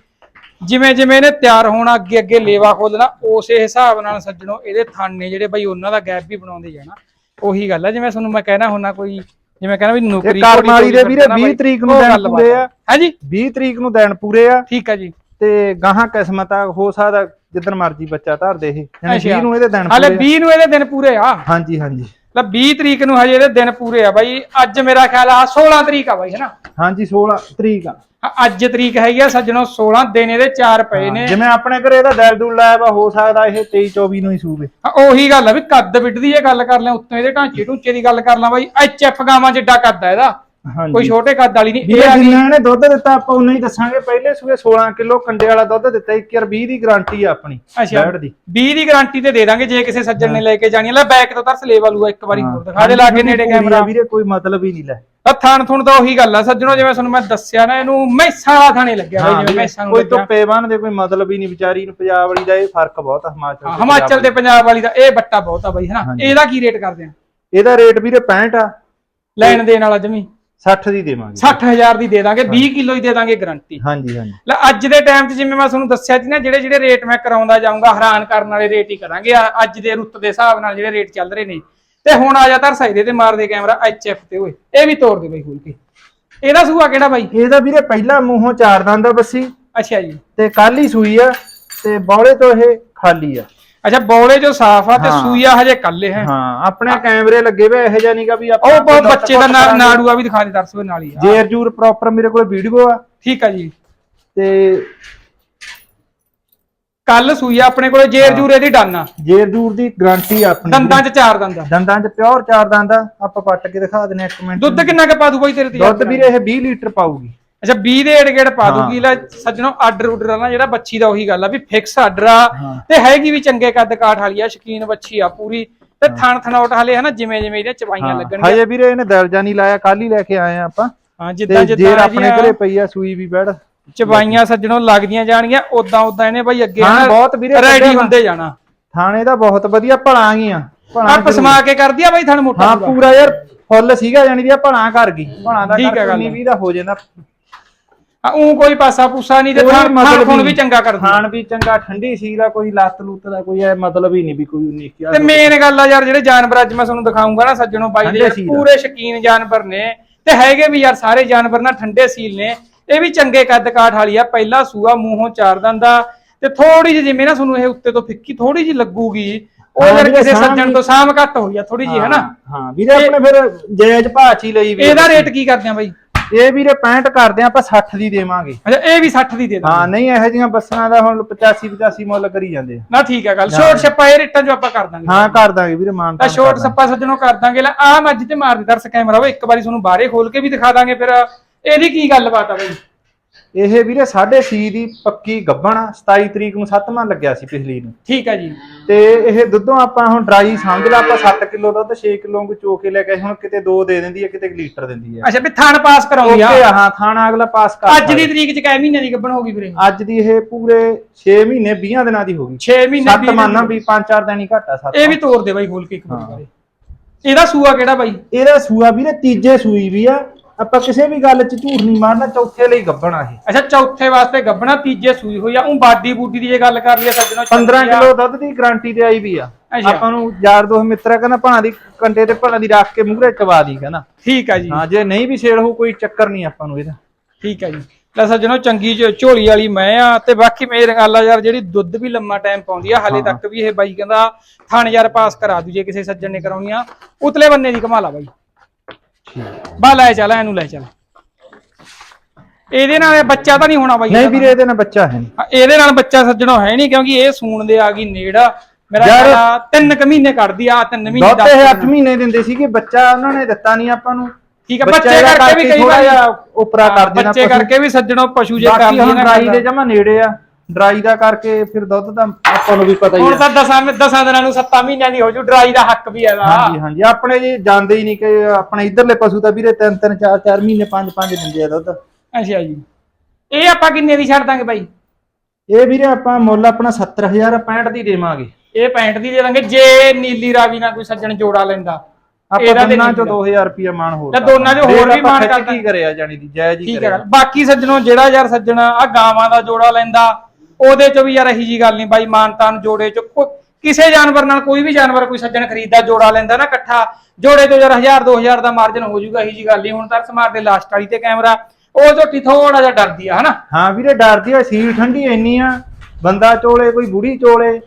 ਜਿਵੇਂ ਜਿਵੇਂ ਇਹਨੇ ਤਿਆਰ ਹੋਣਾ ਅੱਗੇ ਅੱਗੇ ਲੇਵਾ ਖੋਲਣਾ ਉਸੇ ਹਿਸਾਬ ਨਾਲ ਸੱਜਣੋ ਇਹਦੇ ਥਣ ਨੇ ਜਿਹੜੇ ਬਾਈ ਉਹਨਾਂ ਦਾ ਗੈਪ ਵੀ ਬਣਾਉਂਦੇ ਜਾਣਾ। ਉਹੀ ਗੱਲ ਹੈ ਜਿਵੇਂ ਤੁਹਾਨੂੰ ਮੈਂ ਕਹਿਣਾ ਹੁੰਨਾ ਕੋਈ ਜਿਵੇਂ ਕਹਿੰਦਾ ਵੀ ਨੌਕਰੀ ਇਹ ਕਰਮ ਘੋੜੀ ਵਾਲੀ ਦੇ ਵੀਰੇ ਫਿਰਦਾ ਨਾ 20 ਬਾਈ, ਤਰੀਕ ਨੂੰ ਦਿਨ ਪੂਰੇ ਆ। ਹਾਂਜੀ? 20 ਤਰੀਕ ਨੂੰ ਦਿਨ ਪੂਰੇ ਆ। ਠੀਕ ਆ ਜੀ। ਤੇ ਗਾਹਾਂ ਕਿਸਮਤ ਆ ਹੋ ਸਕਦਾ ਜਿੱਦਣ ਮਰਜ਼ੀ ਬੱਚਾ ਧਰ ਦੇ ਇਹ ਯਾਨੀ ਅੱਛਾ। 20 ਨੂੰ ਇਹਦੇ ਦਿਨ ਹਾਲੇ ਪੂਰੇ 20 ਨੂੰ ਇਹਦੇ ਦਿਨ ਪੂਰੇ ਆ। ਹਾਂਜੀ ਹਾਂਜੀ। ਲੈ 20 ਤਰੀਕ ਨੂੰ ਹਜੇ ਇਹਦੇ ਦਿਨ ਪੂਰੇ ਆ ਬਾਈ। ਅੱਜ ਮੇਰਾ ਖਿਆਲ ਆ 16 ਤਰੀਕ ਆ ਬਾਈ ਹੈਨਾ ਹਾਂਜੀ 16 ਤਰੀਕ ਆ। ਅੱਜ ਤਰੀਕ ਹੈਗੀ ਆ ਸੱਜਣੋ 16 ਦਿਨ ਇਹਦੇ ਚਾਰ ਪਏ ਨੇ। ਜਿਵੇਂ ਆਪਣੇ ਘਰੇ ਇਹਦਾ ਦਿਲ ਦੁਲ ਲਾਇਆ ਵਾ ਹੋ ਸਕਦਾ ਇਹ 23 24 ਨੂੰ ਹੀ ਸੂਵੇ। ਉਹੀ ਗੱਲ ਆ ਵੀ ਕੱਦ ਬਿੱਡ ਦੀ ਇਹ ਗੱਲ ਕਰ ਲਿਆ ਉੱਤੋਂ ਇਹਦੇ ਢਾਂਚੇ ਢੂੰਚੇ ਦੀ ਗੱਲ ਕਰ ਲਾਂ ਬਾਈ। ਐਚ ਐਫ ਗਾਵਾਂ ਜਿੱਡਾ ਕੱਦ ਆ ਇਹਦਾ। ਹਾਂਜੀ। ਕੋਈ ਛੋਟੇ ਕੱਦ ਵਾਲੀ ਨਹੀਂ ਇਹ ਆ ਗਈ। ਜਿੰਨਾ ਇਹਨੇ ਦੁੱਧ ਦਿੱਤਾ ਆਪਾਂ ਉਨਾ ਹੀ ਦੱਸਾਂਗੇ। ਪਹਿਲੇ ਸੂਏ 16 ਕਿਲੋ ਕੰਡੇ ਵਾਲਾ ਦੁੱਧ ਦਿੱਤਾ 1 ਯਾਰ 20 ਦੀ ਗਾਰੰਟੀ ਆ ਆਪਣੀ ਅੱਛਾ। ਬੈਡ ਦੀ। 20 ਦੀ ਗਾਰੰਟੀ ਤੇ ਦੇ ਦਾਂਗੇ ਜੇ ਕਿਸੇ ਸੱਜਣ ਨੇ ਲੈ ਕੇ ਜਾਣੀ। ਲੈ ਬੈਕ ਤੋਂ ਤਰਸ ਲੈ ਵਾਲੂਗਾ ਇੱਕ ਵਾਰੀ ਹੋਰ ਦਿਖਾ ਦੇ ਲਾ ਕੇ ਨੇੜੇ ਕੈਮਰਾ ਵੀਰੇ ਕੋਈ ਮਤਲਬ ਹੀ ਨਹੀਂ ਲੈ। ਆ ਥਾਣ ਥੁਣ ਤਾਂ ਉਹੀ ਗੱਲ ਆ ਸੱਜਣੋ ਜਿਵੇਂ ਤੁਹਾਨੂੰ ਮੈਂ ਦੱਸਿਆ ਨਾ ਇਹਨੂੰ ਮੈਸਾਂ ਵਾਲਾ ਥਾਣੇ ਲੱਗਿਆ ਬਾਈ ਜਿਵੇਂ ਮੈਸਾਂ ਨੂੰ ਕੋਈ ਲੱਗਿਆ। ਧੁੱਪੇ ਬੰਨ ਦੇ ਕੋਈ ਮਤਲਬ ਹੀ ਨਹੀਂ ਵਿਚਾਰੀ ਨੂੰ ਪੰਜਾਬ ਵਾਲੀ ਦਾ ਇਹ ਫ਼ਰਕ ਬਹੁਤ ਆ ਹਿਮਾਚਲ ਹਾਂ, ਹਿਮਾਚਲ ਤੇ ਪੰਜਾਬ ਵਾਲੀ ਦਾ ਇਹ ਬੱਟਾ ਬਹੁਤ ਆ ਬਾਈ ਹਨਾ? ਹਾਂਜੀ। ਇਹਦਾ ਕੀ ਰੇਟ ਕਰਦੇ ਆ। ਇਹਦਾ ਰੇਟ ਵੀਰੇ 65 ਆ। ਲੈਣ ਦੇਣ ਵਾਲਾ ਜਮੀ। 60 ਦੀ ਦੇਵਾਂਗੇ। 60000 ਦੀ ਦੇ ਦਾਂਗੇ 20 ਕਿਲੋ ਹੀ ਦੇ ਦਾਂਗੇ ਗਾਰੰਟੀ। ਹਾਂਜੀ ਹਾਂਜੀ। ਲੈ ਅੱਜ ਦੇ ਟਾਈਮ 'ਚ ਜਿਵੇਂ ਮੈਂ ਤੁਹਾਨੂੰ ਦੱਸਿਆ ਸੀ ਨਾ ਜਿਹੜੇ ਜਿਹੜੇ ਰੇਟ ਮੈਂ ਕਰਾਉਂਦਾ ਜਾਊਂਗਾ ਹੈਰਾਨ ਕਰਨ ਵਾਲੇ ਰੇਟ ਹੀ ਕਰਾਂਗੇ। ਅੱਜ ਦੇ ਰੁੱਤ ਦੇ ਹਿਸਾਬ ਨਾਲ ਜਿਹੜੇ ਰੇਟ ਚੱਲ ਰਹੇ ਨੇ। ਤੇ ਹੁਣ ਆ ਜਾ ਤਰ ਸਾਈਦੇ ਤੇ ਮਾਰ ਦੇ ਕੈਮਰਾ ਐਫ ਤੇ ਓਏ ਇਹ ਵੀ ਤੋੜ ਦੇ ਬਈ ਖੋਲ ਕੇ। ਇਹਦਾ ਸੂਆ ਕਿਹੜਾ ਬਾਈ? ਇਹਦਾ ਵੀਰੇ ਪਹਿਲਾ ਮੂੰਹੋਂ ਚਾਰ ਦੰਦ ਆ ਬੱਸੀ। ਅੱਛਾ ਜੀ। ਤੇ ਕੱਲ ਹੀ ਸੂਈ ਆ ਤੇ ਬੌਲੇ ਤੋਂ ਇਹ ਖਾਲੀ ਆ। ਅੱਛਾ ਬੌਲੇ ਜੋ ਸਾਫ਼ ਆ ਤੇ ਹਾਂ। ਸੂਈਆ ਹਜੇ ਕੱਲੇ ਹੈ ਹਾਂ ਆਪਣੇ ਕੈਮਰੇ ਲੱਗੇ ਵੇ ਇਹੋ ਜਿਹਾ ਨਹੀਂਗਾ ਵੀ ਆਪਾਂ ਉਹ ਬਹੁਤ ਬੱਚੇ ਦਾ ਨਾ- ਨਾੜੂਆ ਵੀ ਦਿਖਾ ਦੇ ਦਰਸ਼ਕ ਨਾਲ ਹੀ ਆ। ਜੇਰ ਜੂਰ ਪ੍ਰੋਪਰ ਮੇਰੇ ਕੋਲ ਵੀਡੀਓ ਆ। ਠੀਕ ਆ ਜੀ। ਤੇ ਕੱਲ ਸੂਈਆ ਆਪਣੇ ਕੋਲੇ ਜੇਰ ਜੂਰੇ ਦੀ ਡਨ ਆ। ਜੇਰ ਜੂਰ ਦੀ ਗਾਰੰਟੀ ਆਪਣੀ। ਦੰਦਾਂ 'ਚ ਚਾਰ ਦੰਦ ਆ। ਦੰਦਾਂ 'ਚ ਪਿਓਰ ਚਾਰ ਦੰਦ ਆ। ਆਪਾਂ ਪੱਟ ਕੇ ਦਿਖਾ ਦਿੰਨੇ ਇੱਕ ਮਿੰਟ ਦੁੱਧ ਕਿੰਨਾ ਕੁ ਪਾ ਦੂ ਬਾਈ ਤੇਰੇ ਤੇ? ਦੁੱਧ ਵੀਰੇ ਇਹ 20 ਲੀਟਰ ਪਾਊਗੀ। ਅੱਛਾ 20 ਦੇ ਏੜ ਗੇੜ ਪਾ। ਦੂਗੀ ਲੈ ਸੱਜਣੋ ਆਰਡਰ ਉਡਰ ਨਾ ਜਿਹੜਾ ਬੱਚੀ ਦਾ ਉਹੀ ਗੱਲ ਆ ਵੀ ਫਿਕਸ ਆਰਡਰ ਆ। ਤੇ ਹੈਗੀ ਵੀ ਚੰਗੇ ਕੱਦ ਕਾਠ ਵਾਲੀ ਆ ਸ਼ਕੀਨ ਬੱਚੀ ਆ ਪੂਰੀ। ਤੇ ਥਣ ਥਣੌਟ ਹਲੇ ਹਨਾ ਜਿਵੇਂ ਜਿਵੇਂ ਇਹਦੇ ਚਵਾਈਆਂ ਲੱਗਣਗੀਆਂ। ਹਜੇ ਵੀਰੇ ਇਹਨੇ ਦਰਜਾ ਨਹੀਂ ਲਾਇਆ ਕੱਲ ਹੀ ਲੈ ਕੇ ਆਏ ਆ ਆਪਾਂ। ਹਾਂ ਜਿੱਦਾਂ ਜਿੱਦਾਂ ਆਪਣੇ ਇਹਦੀਆਂ ਘਰੇ ਪਈ ਆ ਸੂਈ ਵੀ ਬੈੜ ਚਵਾਈਆਂ ਸੱਜਣੋ ਲੱਗਦੀਆਂ ਜਾਣਗੀਆਂ ਉਦਾਂ ਉਦਾਂ ਇਹਨੇ ਬਾਈ ਅੱਗੇ ਹਾਂ, ਬਹੁਤ ਵੀਰੇ ਰੈਡੀ। ਹੁੰਦੇ ਜਾਣਾ। ਥਾਣੇ ਦਾ ਬਹੁਤ ਵਧੀਆ ਭਲਾ ਗਈਆਂ। ਭਲਾ ਪਸਮਾ ਕੇ ਕਰਦੀ ਆ ਬਾਈ ਥਣ ਮੋਟਾ ਹਾਂ ਪੂਰਾ। ਯਾਰ ਫੁੱਲ ਸੀਗਾ ਜਾਨੀ ਦੀ ਭਲਾ ਕਰ ਗਈ। ਭਲਾ ਦਾ ਕਰ ਗੱਲ। 19 20 ਦਾ ਹੋ ਜਾਂਦਾ। ਉਹ ਕੋਈ ਪਾਸਾ ਪੂਸਾ ਨਹੀਂ ਤੇ ਕੋਈ ਥਣ ਮਤਲਬ ਹੁਣ ਹੀ ਵੀ ਚੰਗਾ ਕਰਦੀ ਆ। ਖਾਣ ਵੀ ਚੰਗਾ ਠੰਡੀ ਸੀ ਦਾ ਕੋਈ ਲੱਤ ਲੁੱਤ ਦਾ ਕੋਈ ਐ ਮਤਲਬ ਹੀ ਨਹੀਂ ਵੀ ਕੋਈ 19 ਕਿਹਾ ਤੇ ਮੇਨ ਗੱਲ ਆ ਯਾਰ ਜਿਹੜੇ ਜਾਨਵਰ ਅੱਜ ਮੈਂ ਤੁਹਾਨੂੰ ਦਿਖਾਉਂਗਾ ਨਾ ਸੱਜਣੋ ਬਾਈ ਦੇ ਠੰਡੇ ਯਾਰ ਸੀਲ ਆ। ਪੂਰੇ ਸ਼ਕੀਨ ਜਾਨਵਰ ਨੇ। ਤੇ ਹੈਗੇ ਵੀ ਯਾਰ ਸਾਰੇ ਜਾਨਵਰ ਨਾ ਠੰਡੇ ਸੀਲ ਨੇ। ਇਹ ਵੀ ਚੰਗੇ ਕੱਦ ਕਾਠ ਵਾਲੀ ਆ ਪਹਿਲਾ ਸੂਆ ਮੂੰਹੋਂ ਚਾਰ ਦੰਦਾ ਤੇ ਥੋੜੀ ਜਿਹੀ ਜਿਵੇਂ ਨਾ ਤੁਹਾਨੂੰ ਇਹ ਉੱਤੇ ਤੋਂ ਫਿੱਕੀ ਥੋੜੀ ਜਿਹੀ ਲੱਗੂਗੀ ਉਹ ਹਾਂ ਯਾਰ ਕਿਸੇ ਸਾਂਭ ਸੱਜਣ ਤੋਂ ਸਾਮ ਘੱਟ ਹੋਈ ਆ ਥੋੜੀ ਜਿਹੀ ਹੈ ਨਾ? ਹਾਂ ਵੀਰੇ ਆਪਣੇ ਫਿਰ ਜਾਇਜ਼ ਭਾਅ ਲਈ ਵੀ ਇਹਦਾ ਰੇਟ ਕੀ ਕਰਦੇ ਆ ਬਾਈ? ਇਹ ਵੀਰੇ 65 ਕਰਦੇ ਆ ਆਪਾਂ 60 ਦੀ ਦੇਵਾਂਗੇ। ਅੱਛਾ ਇਹ ਵੀ 60 ਦੀ ਦੇ ਦਾਂ ਹਾਂ ਨਹੀਂ ਇਹੋ ਜਿਹੀਆਂ ਬੱਸਾਂ ਦਾ ਹੁਣ 85 85 ਮੁੱਲ ਕਰੀ ਜਾਂਦੇ ਆ। ਨਾ ਠੀਕ ਹੈ ਗੱਲ। ਸ਼ੋਰਟ ਛੱਪਾ ਇਹ ਰੇਟਾਂ ਜੋ ਆਪਾਂ ਕਰ ਦਾਂਗੇ। ਹਾਂ ਕਰ ਦਾਂਗੇ ਵੀਰੇ ਮਾਨ ਤਾਂ ਸ਼ੋਰਟ ਸੱਪਾ ਸੱਜਣੋਂ ਕਰ ਦਾਂਗੇ। ਲੈ ਆ ਮੱਝ ਤੇ ਮਾਰ ਦੇ ਦਰਸ ਕੈਮਰਾ ਵਾ ਇੱਕ ਵਾਰੀ ਤੁਹਾਨੂੰ ਬਾਹਰੇ ਖੋਲ ਕੇ ਵੀ ਦਿਖਾ ਦਾਂਗੇ ਫਿਰ। ਇਹਦੀ ਕੀ ਗੱਲਬਾਤ ਆ ਬਾਈ? ਇਹ ਵੀਰੇ 6.5 ਦੀ ਪੱਕੀ ਗੱਭਣ ਆ, 27 ਤਰੀਕ ਨੂੰ 7ਵਾਂ ਲੱਗਿਆ ਸੀ ਪਿਛਲੀ ਨੂੰ। ਠੀਕ ਹੈ ਜੀ। ਤੇ ਇਹ ਦੁੱਧੋਂ ਆਪਾਂ ਹੁਣ ਡਰਾਈ ਸਮਝ ਲਾ ਆਪਾਂ 7 ਕਿਲੋ ਦੁੱਧ 6 ਕਿਲੋ ਨੂੰ ਚੋ ਕੇ ਲੈ ਕੇ ਹੁਣ ਕਿਤੇ 2 ਦੇ ਦਿੰਦੀ ਹੈ ਕਿਤੇ ਲੀਟਰ ਦਿੰਦੀ ਹੈ ਅੱਛਾ ਵੀ ਥਣ ਪਾਸ ਕਰਾਉਂਦੀ ਆ? ਓਕੇ ਹਾਂ ਖਾਣਾ ਅਗਲਾ ਪਾਸ ਕਰ ਅੱਜ ਦੀ ਤਰੀਕ ਚ ਕੈ ਮਹੀਨੇ ਦੀ ਗੱਬਣ ਹੋ ਗਈ ਵੀਰੇ? ਅੱਜ ਦੀ ਇਹ ਪੂਰੇ 6 ਮਹੀਨੇ 20 ਦਿਨਾਂ ਦੀ ਹੋ ਗਈ। 6 ਮਹੀਨੇ 7 ਮੰਨਣਾ ਵੀ 5-4 ਦਿਨ ਹੀ ਘੱਟ ਆ 7 ਇਹ ਵੀ ਤੋੜ ਦੇ ਬਾਈ ਖੋਲ ਕੇ ਇੱਕ ਵਾਰੀ। ਇਹਦਾ ਸੂਆ ਕਿਹੜਾ ਬਾਈ? ਇਹਦਾ ਸੂਆ ਵੀਰੇ ਤੀਜੇ ਸੂਈ ਵੀ ਆ। ਆਪਾਂ ਕਿਸੇ ਵੀ ਗੱਲ 'ਚ ਝੂਠ ਨਹੀਂ ਮਾਰਨਾ ਚੌਥੇ ਲਈ ਗੱਭਣਾ ਇਹ। ਅੱਛਾ ਚੌਥੇ ਵਾਸਤੇ ਗੱਬਣਾ ਤੀਜੇ ਸੂਈ ਹੋਈ ਆ। ਉਹ ਬਾਡੀ ਬੂਡੀ ਦੀ ਜੇ ਗੱਲ ਕਰ ਲਈਏ ਸੱਜਣੋ 15 ਕਿਲੋ ਦੁੱਧ ਦੀ ਗਾਰੰਟੀ ਤੇ ਆਈ ਵੀ ਆ। ਅੱਛਾ। ਆਪਾਂ ਨੂੰ ਯਾਰ ਦੋਸਤ ਮਿੱਤਰਾ ਕਹਿੰਦਾ ਭਾਣਾ ਦੀ ਕੰਟੇ ਤੇ ਭਾਣਾ ਦੀ ਰੱਖ ਕੇ ਮੂਹਰੇ ਚਵਾ ਦੀ ਕਹਿੰਦਾ। ਠੀਕ ਆ ਜੀ। ਹਾਂ ਜੇ ਨਹੀਂ ਵੀ ਸੇਲ ਹੋ ਕੋਈ ਚੱਕਰ ਨਹੀਂ ਆਪਾਂ ਨੂੰ ਇਹਦਾ। ਠੀਕ ਹੈ ਜੀ। ਲੈ ਸੱਜਣੋ ਚੰਗੀ ਝ- ਝੋਲੀ ਵਾਲੀ ਮੈਂ ਆ ਤੇ ਬਾਕੀ ਮੇਰੇ ਗੱਲ ਆ ਯਾਰ ਜਿਹੜੀ ਦੁੱਧ ਵੀ ਲੰਮਾ ਟਾਈਮ ਪਾਉਂਦੀ ਆ ਹਾਲੇ ਤੱਕ ਵੀ ਇਹ ਬਾਈ ਕਹਿੰਦਾ ਥਣ ਯਾਰ ਪਾਸ ਕਰਾ ਦੂ ਜੇ ਕਿਸੇ ਸੱਜਣ ਨੇ ਕਰਾਉਣੀ ਆ। ਉਤਲੇ ਬੰਨੇ ਦੀ ਕਮਾਲਾ ਬਾਈ। ਬਾ ਲੈ ਚੱਲ ਇਹਨੂੰ ਲੈ ਚੱਲ ਇਹਦੇ ਨਾਲ ਇਹ ਬੱਚਾ ਤਾਂ ਨਹੀਂ ਹੋਣਾ ਬਾਈ ਨਹੀਂ ਵੀਰੇ ਇਹਦੇ ਨਾਲ ਬੱਚਾ ਹੈ ਨਹੀਂ। ਇਹਦੇ ਨਾਲ ਬੱਚਾ ਸੱਜਣੋ ਹੈ ਨਹੀਂ ਕਿਉਂਕਿ ਇਹ ਸੂਣ ਦੇ ਆ ਗਈ ਨੇੜਾ ਮੇਰਾ ਯਾਰ- ਤਿੰਨ ਕੁ ਮਹੀਨੇ ਕੱਢਦੀ ਆ ਤਿੰਨ ਮਹੀਨੇ ਦਸ ਇਹ 8 ਦਿਨ। ਮਹੀਨੇ ਦਿੰਦੇ ਸੀਗੇ ਬੱਚਾ ਉਹਨਾਂ ਨੇ ਦਿੱਤਾ ਨਹੀਂ ਆਪਾਂ ਨੂੰ ਠੀਕ ਆ ਬੱਚਾ ਕਰਕੇ ਵੀ ਕਈ ਵਾਰੀ ਉਪਰਾ ਕਰ ਦੇਣਾ ਬੱਚੇ। ਕਰਕੇ ਵੀ ਸੱਜਣੋ ਪਸ਼ੂ ਜੇ ਕਰ ਡਰਾਈ ਗੱਲ। ਦੇ ਜਮਾ ਨੇੜੇ ਆ ਡਰਾਈ ਦਾ ਕਰਕੇ ਫਿਰ ਦੁੱਧ ਤਾਂ ਆਪਾਂ ਨੂੰ ਵੀ ਪਤਾ ਹੀ ਹੁਣ ਤਾਂ ਦਸਾਂ ਦਸਾਂ ਦਿਨਾਂ ਨੂੰ ਸੱਤਾਂ ਮਹੀਨਿਆਂ ਦੀ ਹੋ ਜੂ ਡਰਾਈ ਦਾ ਹੱਕ ਵੀ ਹੈਗਾ। ਹਾਂਜੀ ਹਾਂਜੀ। ਆਪਣੇ ਜੀ ਜਾਂਦੇ ਹੀ ਨਹੀਂ ਕਿ ਆਪਣੇ ਇਧਰਲੇ ਪਸ਼ੂ ਤਾਂ ਵੀਰੇ ਤਿੰਨ ਤਿੰਨ ਚਾਰ ਚਾਰ ਮਹੀਨੇ ਪੰਜ ਪੰਜ ਦਿੰਦੇ ਆ ਦੁੱਧ। ਅੱਛਾ ਜੀ। ਇਹ ਆਪਾਂ ਕਿੰਨੇ ਦੀ ਛੱਡ ਦਾਂਗੇ ਬਾਈ? ਇਹ ਵੀਰੇ ਆਪਾਂ ਮੁੱਲ ਆਪਣਾ 70000 65 ਦੀ ਦੇਵਾਂਗੇ। ਇਹ ਪੈਂਟ ਦੀ ਦੇ ਦਾਂਗੇ ਜੇ ਨੀਲੀ ਰਾਵੀ ਨਾਲ ਕੋਈ ਸੱਜਣ ਜੋੜਾ ਲੈਂਦਾ। ਆਪਾਂ ਇਹਦਾ ਤੇ ਦੋਨਾਂ ਚੋਂ 2000 ਰੁਪਿਆ ਮਾਨ ਹੋਰ ਲੈ ਦੋਨਾਂ ਚੋਂ ਹੋਰ ਵੀ ਮਾਣ ਕਰਦਾ। ਕੀ ਕਰਿਆ ਜਾਣੀ ਦੀ ਜਾਇਜ਼ ਹੀ ਠੀਕ ਹੈ ਕਰਿਆ। ਗੱਲ ਬਾਕੀ ਸੱਜਣੋਂ ਜਿਹੜਾ ਯਾਰ ਸੱਜਣ ਆ ਗਾਵਾਂ ਦਾ ਜੋੜਾ ਲੈਂਦਾ। ਉਹਦੇ ਚ ਵੀ ਯਾਰ ਇਹੀ ਜੀ ਗੱਲ ਨਹੀਂ ਬਾਈ ਮਾਨਤਾਨ ਜੋੜੇ ਚ ਕਿਸੇ ਜਾਨਵਰ ਨਾਲ ਕੋਈ ਵੀ ਜਾਨਵਰ ਕੋਈ ਸੱਜਣ ਖਰੀਦਦਾ ਜੋੜਾ ਲੈਂਦਾ ਨਾ ਇਕੱਠਾ। ਜੋੜੇ ਤੋਂ ਯਾਰ 1000 2000 ਦਾ ਮਾਰਜਨ ਹੋ ਜਾਊਗਾ ਇਹੀ ਜੀ ਗੱਲ ਨਹੀਂ। ਹੁਣ ਤਾਂ ਸਮਾਰ ਦੇ ਲਾਸਟ ਵਾਲੀ ਤੇ ਕੈਮਰਾ ਉਹ ਝੋਟੀ ਥੋੜਾ ਜਿਹਾ ਡਰਦੀ ਆ ਹਨਾ? ਹਾਂ ਵੀਰੇ ਡਰਦੀ ਆ ਸੀਲ ਠੰਡੀ ਇੰਨੀ ਆ ਬੰਦਾ ਚੋਲੇ ਕੋਈ ਬੁੜੀ ਚੋਲੇ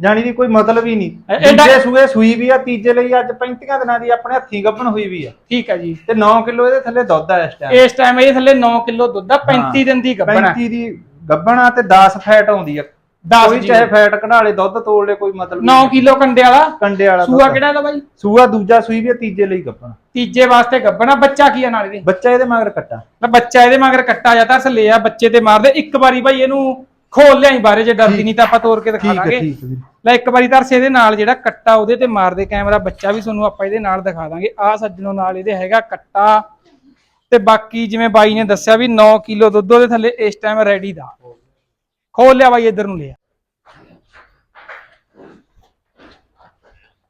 ਜਾਣੀ ਦੀ ਕੋਈ ਮਤਲਬ ਹੀ ਨਹੀਂ। ਦੂਜੇ ਸੂਏ ਸੂਈ ਵੀ ਆ ਤੀਜੇ ਲਈ ਅੱਜ 35 ਦਿਨਾਂ ਦੀ ਆਪਣੇ ਹੱਥੀਂ ਗੱਭਣ ਹੋਈ ਵੀ ਆ। ਠੀਕ ਹੈ ਜੀ। ਤੇ 9 ਕਿਲੋ ਇਹਦੇ ਥੱਲੇ ਦੁੱਧ ਆ ਇਸ ਟਾਈਮ ਇਸ ਟਾਈਮ ਇਹ ਥੱਲੇ 9 ਕਿਲੋ ਦੁੱਧ ਆ 35 ਦਿਨ ਦੀ ਗੱਭਣਾ 35 ਦੀ ਗੱਭਣਾ ਤੇ 10 ਫੈਟ ਆਉਂਦੀ ਆ। 10 ਕੋਈ। ਚਾਹੇ ਫੈਟ ਕਢਾ ਲੇ ਦੁੱਧ ਤੋੜ ਲੇ ਕੋਈ ਮਤਲਬ 9 ਕਿਲੋ ਕੰਡੇ ਵਾਲਾ। ਕੰਡੇ ਵਾਲਾ ਸੂਆ ਦੁੱਧ। ਕਿਹੜਾ ਦਾ ਬਾਈ? ਸੂਆ ਦੂਜਾ ਸੂਈ ਵੀ ਆ, ਤੀਜੇ ਲਈ ਗੱਭਣ ਤੀਜੇ ਵਾਸਤੇ ਗੱਭਣਾ ਬੱਚਾ ਕੀ ਆ ਨਾਲ ਇਹਦੇ? ਬੱਚਾ ਇਹਦੇ ਮਗਰ ਕੱਟਾ। ਤਾਂ ਬੱਚਾ ਇਹਦੇ ਮਗਰ ਕੱਟਾ ਜਾਂ ਤਰਸ ਲਿਆ ਬੱਚੇ ਤੇ ਮਾਰਦੇ। ਇੱਕ ਵਾਰੀ ਬਾਈ ਇਹਨੂੰ ਖੋਲ ਲਿਆਈ ਬਾਰੇ ਜੇ ਡਰਦੀ ਨਹੀਂ ਤਾਂ ਆਪਾਂ ਤੋੜ ਕੇ ਦਿਖਾ ਠੀਕ ਹੈ ਦਾਂਗੇ। ਠੀਕ ਹੈ ਵੀਰੇ। ਲੈ ਇੱਕ ਵਾਰੀ ਤਰਸ ਇਹਦੇ ਨਾਲ ਜਿਹੜਾ ਕੱਟਾ ਉਹਦੇ ਤੇ ਮਾਰਦੇ ਕੈਮਰਾ ਬੱਚਾ ਵੀ ਤੁਹਾਨੂੰ ਆਪਾਂ ਇਹਦੇ ਨਾਲ ਦਿਖਾ ਦਾਂਗੇ। ਆਹ ਸੱਜਣੋਂ ਨਾਲ ਇਹਦੇ ਹੈਗਾ ਕੱਟਾ। ਤੇ ਬਾਕੀ ਜਿਵੇਂ ਬਾਈ ਨੇ ਦੱਸਿਆ ਵੀ 9 ਕਿਲੋ ਦੁੱਧ ਉਹਦੇ ਥੱਲੇ ਇਸ ਟਾਈਮ ਰੈਡੀ ਦਾ। ਖੋਲ ਲਿਆ ਬਾਈ, ਇੱਧਰ ਨੂੰ ਲਿਆ।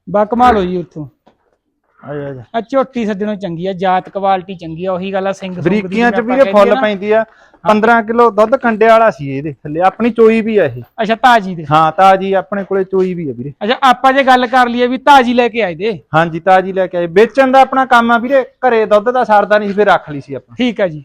ਬਾ ਕਮਾਲ ਹੋਈ ਉੱਥੋਂ। ਆ ਜਾ ਆ ਆ ਝੋਟੀ ਸੱਜਣੋਂ ਚੰਗੀ ਆ ਜਾਤ ਕੁਆਲਿਟੀ ਚੰਗੀ ਆ ਉਹੀ ਗੱਲ ਆ ਸਿੰਘ ਸੁੰਗ ਦੀ ਬਰੀਕੀਆਂ ਚ ਵੀਰੇ ਆਪਾਂ ਫੁੱਲ ਕਹਿੰਦੇ ਆ ਨਾ। ਪੈਂਦੀ ਆ। 15 ਕਿਲੋ ਦੁੱਧ ਕੰਡੇ ਵਾਲਾ ਸੀ ਇਹਦੇ ਥੱਲੇ ਆਪਣੀ ਚੋਈ ਵੀ ਆ ਇਹ। ਅੱਛਾ ਤਾਜੀ ਦੇ। ਹਾਂ ਤਾਜੀ ਆਪਣੇ ਕੋਲੇ ਚੋਈ ਵੀ ਆ ਵੀਰੇ। ਅੱਛਾ ਆਪਾਂ ਜੇ ਗੱਲ ਕਰ ਲਈਏ ਵੀ ਤਾਜੀ ਲੈ ਕੇ ਆਏ ਦੇ। ਹਾਂਜੀ ਤਾਜੀ ਲੈ ਕੇ ਆਏ। ਵੇਚਣ ਦਾ ਆਪਣਾ ਕੰਮ ਆ ਵੀਰੇ ਘਰੇ ਦੁੱਧ ਦਾ ਸਰਦਾ ਨਹੀਂ ਸੀ ਫਿਰ ਰੱਖ ਲਈ ਸੀ ਆਪਾਂ। ਠੀਕ ਹੈ ਜੀ।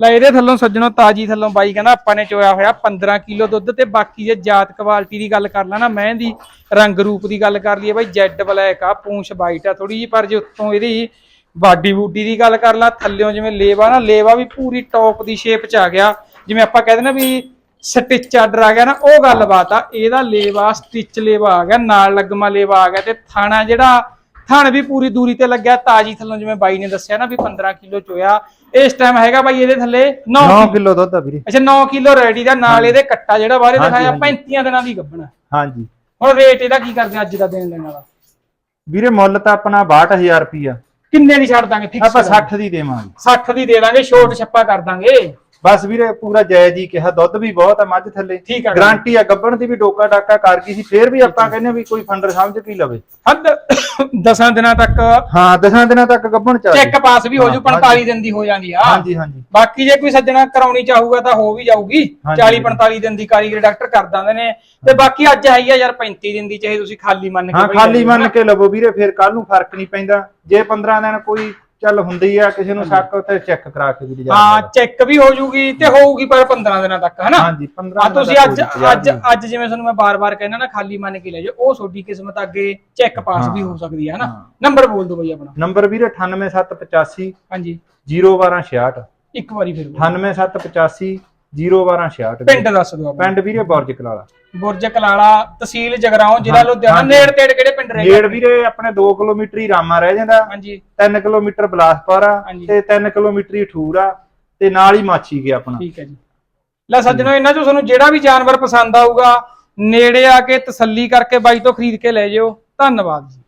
ਲੈ, ਇਹਦੇ ਥੱਲੋਂ ਸੱਜਣੋ ਤਾਜੀ ਥੱਲੋਂ ਬਾਈ ਕਹਿੰਦਾ ਆਪਾਂ ਨੇ ਚੋਇਆ ਹੋਇਆ 15 ਕਿਲੋ ਦੁੱਧ ਤੇ ਬਾਕੀ ਜੇ ਜਾਤ ਕੁਆਲਿਟੀ ਦੀ ਗੱਲ ਕਰ ਲੈਣਾ, ਮੈਂ ਦੀ ਰੰਗ ਰੂਪ ਦੀ ਗੱਲ ਕਰ ਲਈਏ ਬਾਈ ਜੈਡ ਬਲੈਕ ਆ, ਪੂੰਛ ਵਾਈਟ ਆ ਥੋੜੀ ਜੀ ਪਰ ਜੇ ਉੱਤੋਂ ਇਹਦੀ ਬਾਡੀ ਬੂਡੀ ਦੀ ਗੱਲ ਕਰ ਲਾ, ਥੱਲਿਓਂ ਜਿਵੇਂ ਲੇਵਾ ਨਾ, ਲੇਵਾ ਵੀ ਪੂਰੀ ਟੌਪ ਦੀ ਸ਼ੇਪ ਚ ਆ ਗਿਆ। ਜਿਵੇਂ ਆਪਾਂ ਕਹਿੰਦੇ ਨਾ ਵੀ ਸਟਿਚ ਆਰਡਰ ਆ ਗਿਆ ਨਾ, ਉਹ ਗੱਲਬਾਤ ਆ, ਇਹਦਾ ਲੇਵਾ ਸਟਿਚ ਲੇਵਾ ਆ ਗਿਆ, ਨਾਲ ਲੱਗਮਾ ਲੇਵਾ ਆ ਗਿਆ ਤੇ ਥਾਣਾ ਜਿਹੜਾ, ਥਣ ਵੀ ਪੂਰੀ ਦੂਰੀ ਤੇ ਲੱਗਿਆ, ਤਾਜੀ ਥੱਲੋਂ ਜਿਵੇਂ ਬਾਈ ਨੇ ਦੱਸਿਆ ਨਾ ਵੀ 15 ਕਿਲੋ ਚੋਇਆ ਇਸ ਟਾਈਮ ਹੈਗਾ ਬਾਈ ਇਹਦੇ ਥੱਲੇ 9 9 ਕਿਲੋ। ਦੁੱਧ ਆ ਵੀਰੇ। ਅੱਛਾ 9 ਕਿਲੋ ਰੈਡੀ ਦਾ ਨਾਲ ਇਹਦੇ ਕੱਟਾ ਜਿਹੜਾ ਬਾਹਰੇ ਹਾਂਜੀ, ਦਿਖਾਇਆ ਹਾਂਜੀ। 35 ਦਿਨਾਂ ਦੀ ਗੱਭਣਾ ਹਾਂਜੀ। ਹੁਣ ਰੇਟ ਇਹਦਾ ਕੀ ਕਰਦੇ ਆ ਅੱਜ ਦਾ ਦੇਣ ਲੈਣ ਵਾਲਾ? ਵੀਰੇ ਮੁੱਲ ਤਾਂ ਆਪਣਾ 62000 ਰੁਪਿਆ ਕਿੰਨੇ ਦੀ ਛੱਡ ਦਾਂਗੇ ਫਿਕਸ ਆਪਾਂ 60 ਦੀ ਦੇਵਾਂਗੇ। 60 ਦੀ ਦੇ ਦਾਂਗੇ ਛੋਟ ਛੱਪਾ ਕਰ ਦਾਂਗੇ। ਬਸ ਵੀਰੇ ਪੂਰਾ ਜਾਇਜ਼ ਹੀ ਕਿਹਾ ਦੁੱਧ ਵੀ ਬਹੁਤ ਆ ਮੱਝ ਥੱਲੇ। ਠੀਕ ਆ ਗਾਰੰਟੀ ਆ ਗੱਬਣ ਦੀ ਵੀ ਡੋਕਾ ਡਾਕਾ ਕਰ ਗਈ ਸੀ ਫੇਰ ਵੀ ਆਪਾਂ ਕਹਿੰਦੇ ਵੀ ਕੋਈ ਫੰਡਰ ਸਮਝ ਕੇ ਹੀ ਲਵੇ। ਹੱਦ 10 ਦਿਨਾਂ ਤੱਕ ਹਾਂ ਦਸਾਂ ਦਿਨਾਂ ਤੱਕ ਗੱਬਣ ਚ ਆ ਚੈੱਕ। ਪਾਸ ਵੀ ਹੋ ਜੂ ਹਾਂ, 45 ਦਿਨ ਦੀ ਹੋ ਜਾਂਦੀ ਆ। ਹਾਂਜੀ ਹਾਂਜੀ। ਬਾਕੀ ਜੇ ਕੋਈ ਸੱਜਣਾ ਕਰਾਉਣੀ ਚਾਹੂਗਾ ਤਾਂ ਹੋ ਵੀ ਜਾਊਗੀ। ਹਾਂਜੀ। 40 45 ਦਿਨ ਦੀ ਕਾਰੀਗਰ ਡਾਕਟਰ ਕਰ ਦਿੰਦੇ ਨੇ। ਤੇ ਬਾਕੀ ਅੱਜ ਹੈ ਹੀ ਆ ਯਾਰ 35 ਦਿਨ ਦੀ ਚਾਹੇ ਤੁਸੀਂ ਖਾਲੀ ਮੰਨ ਕੇ ਹਾਂ ਬਈ ਖਾਲੀ ਲੈ ਮੰਨ ਲਓ ਕੇ ਲਵੋ ਵੀਰੇ ਫਿਰ ਕੱਲ ਨੂੰ ਫ਼ਰਕ ਨਹੀਂ ਪੈਂਦਾ। ਜੇ 15 ਦਿਨ ਕੋਈ ਚੱਲ ਹੁੰਦੀ ਆ ਕਿਸੇ ਨੂੰ ਸ਼ੱਕ ਉੱਥੇ ਚੈੱਕ ਕਰਾ ਕੇ ਵੀ ਹਾਂ ਚੈੱਕ ਵੀ ਹੋ ਜੂਗੀ ਤੇ ਹੋਊਗੀ ਪਰ 15 ਦਿਨਾਂ ਤੱਕ ਹਨਾ? ਹਾਂਜੀ 15 ਆ ਦਿਨ ਤੁਸੀਂ ਅੱਜ ਅੱਜ। ਅੱਜ ਜਿਵੇਂ ਤੁਹਾਨੂੰ ਮੈਂ ਬਾਰ-ਬਾਰ ਕਹਿਣਾ ਨਾ ਖਾਲੀ ਮੰਨ ਕੇ ਲੈ ਜਾਓ ਉਹ ਤੁਹਾਡੀ ਕਿਸਮਤ ਅੱਗੇ ਚੈੱਕ ਪਾਸ ਵੀ ਹੋ। ਸਕਦੀ ਹੈ ਹਨਾ। ਨੰਬਰ ਬੋਲ ਦਿਓ ਬਈ ਆਪਣਾ। ਨੰਬਰ ਵੀਰੇ 98785 ਹਾਂਜੀ। 01266 ਇੱਕ ਵਾਰੀ ਫਿਰ ਬੋਲੋ। 98785 01266 ਪਿੰਡ ਦੱਸ ਦਿਓ ਆਪਣਾ। ਪਿੰਡ ਵੀਰੇ ਬੁਰਜ ਕਲਾਲਾ। ਬੁਰਜ ਕਲਾਲਾ ਤਹਿਸੀਲ ਜਗਰਾਉਂ ਜ਼ਿਲ੍ਹਾ ਹਾਂ, ਲੁਧਿਆਣਾ। ਹਾਂਜੀ। ਨੇੜ ਤੇੜ ਕਿਹੜੇ ਪਿੰਡ ਰਹਿ ਨੇੜ ਵੀਰੇ ਆਪਣੇ 2 ਕਿਲੋਮੀਟਰ ਹੀ ਰਾਮਾ ਰਹਿ ਜਾਂਦਾ। ਹਾਂਜੀ। 3 ਕਿਲੋਮੀਟਰ ਬਲਾਸਪੁਰ ਆ ਹਾਂਜੀ। ਤੇ 3 ਕਿਲੋਮੀਟਰ ਹੀ ਠੂਰ ਆ ਤੇ ਨਾਲ ਹੀ ਮਾਛੀ ਗਿਆ ਆਪਣਾ। ਠੀਕ ਹੈ ਜੀ। ਲੈ ਸੱਜਣੋ ਇਹਨਾਂ ਚੋਂ ਤੁਹਾਨੂੰ ਜਿਹੜਾ ਵੀ ਜਾਨਵਰ ਪਸੰਦ ਆਊਗਾ ਨੇੜੇ ਆ ਕੇ ਤਸੱਲੀ ਕਰਕੇ ਬਾਈ ਤੋਂ ਖਰੀਦ ਕੇ ਲੈ ਜਿਓ। ਧੰਨਵਾਦ ਜੀ।